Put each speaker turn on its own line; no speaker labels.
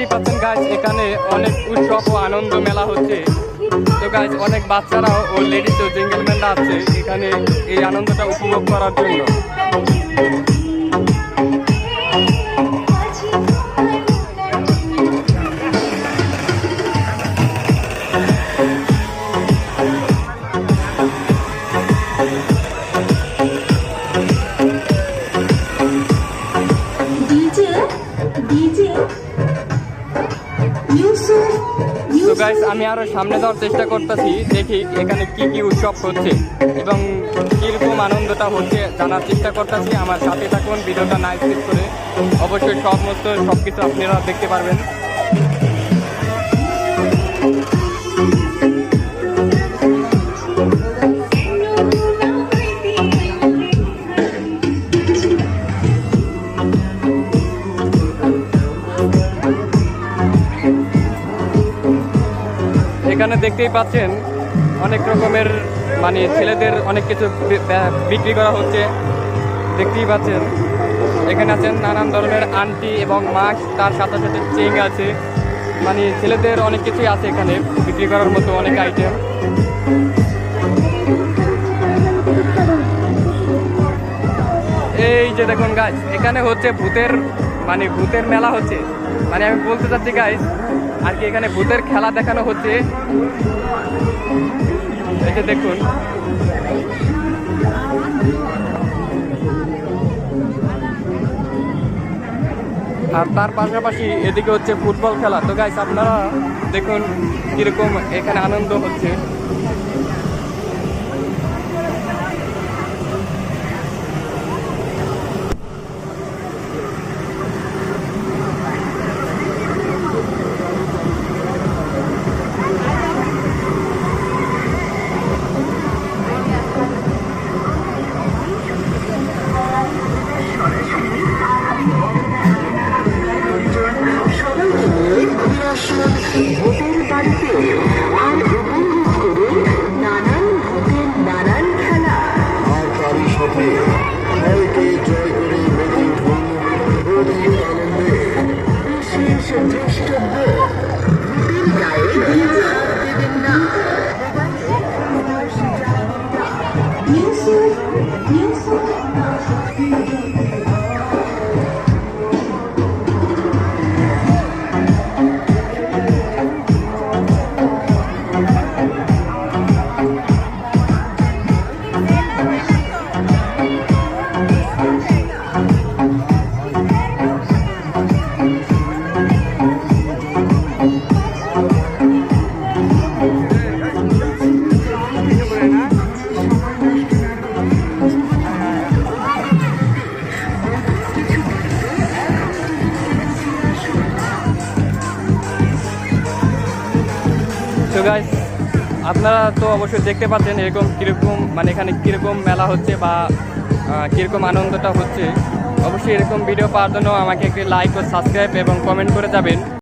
দেখতেই পাচ্ছেন গাছ এখানে অনেক উৎসব ও আনন্দ মেলা হচ্ছে। তো গাছ অনেক বাচ্চারাও ও লেডিস ও জেন্টেলম্যানরা আছে এখানে এই আনন্দটা উপভোগ করার জন্য।
ডিজে ইউসুফ
তো গাইস আমি আরও সামনে যাওয়ার চেষ্টা করতেছি দেখি এখানে কি কি উৎসব হচ্ছে এবং কীরকম আনন্দটা হচ্ছে জানার চেষ্টা করতেছি। আমার সাথে থাকুন ভিডিওটা না স্কিপ করে। অবশ্যই সমস্ত সব কিছু আপনারা দেখতে পারবেন। এখানে দেখতেই পাচ্ছেন অনেক রকমের মানে ছেলেদের অনেক কিছু বিক্রি করা হচ্ছে। দেখতেই পাচ্ছেন। এখানে আছেন নানান ধরনের আন্টি এবং মাস্ক তার সাথে সাথে চেইন আছে। মানে ছেলেদের অনেক কিছুই আছে এখানে, বিক্রি করার মতো অনেক আইটেম এই যে দেখুন গাছ এখানে হচ্ছে ভূতের মানে ভূতের মেলা হচ্ছে। মানে আমি বলতে চাচ্ছি গাইস আর কি এখানে ভূতের খেলা দেখানো হচ্ছে। যে দেখুন। আর তার পাশাপাশি এদিকে হচ্ছে ফুটবল খেলা। তো গাইস আপনারা দেখুন কীরকম এখানে আনন্দ হচ্ছে।
আসুন বাড়িতে আর উপভোগ করুন নানান ভূতের নানান খেলা।
আর তারই সাথে ভয়কে জয় করে উঠুন হোলির আনন্দে
বিশেষ দ্রষ্টব্য ভূতের গায়ে দিয়ে হাত দেবেন না।
ইউসুফ ইউসুফ
তো গাইস আপনারা তো অবশ্যই দেখতে পাচ্ছেন এরকম কীরকম মানে এখানে কীরকম মেলা হচ্ছে বা কীরকম আনন্দটা হচ্ছে। অবশ্যই এরকম ভিডিও পাওয়ার জন্য আমাকে একটি লাইক ও সাবস্ক্রাইব এবং কমেন্ট করে যাবেন।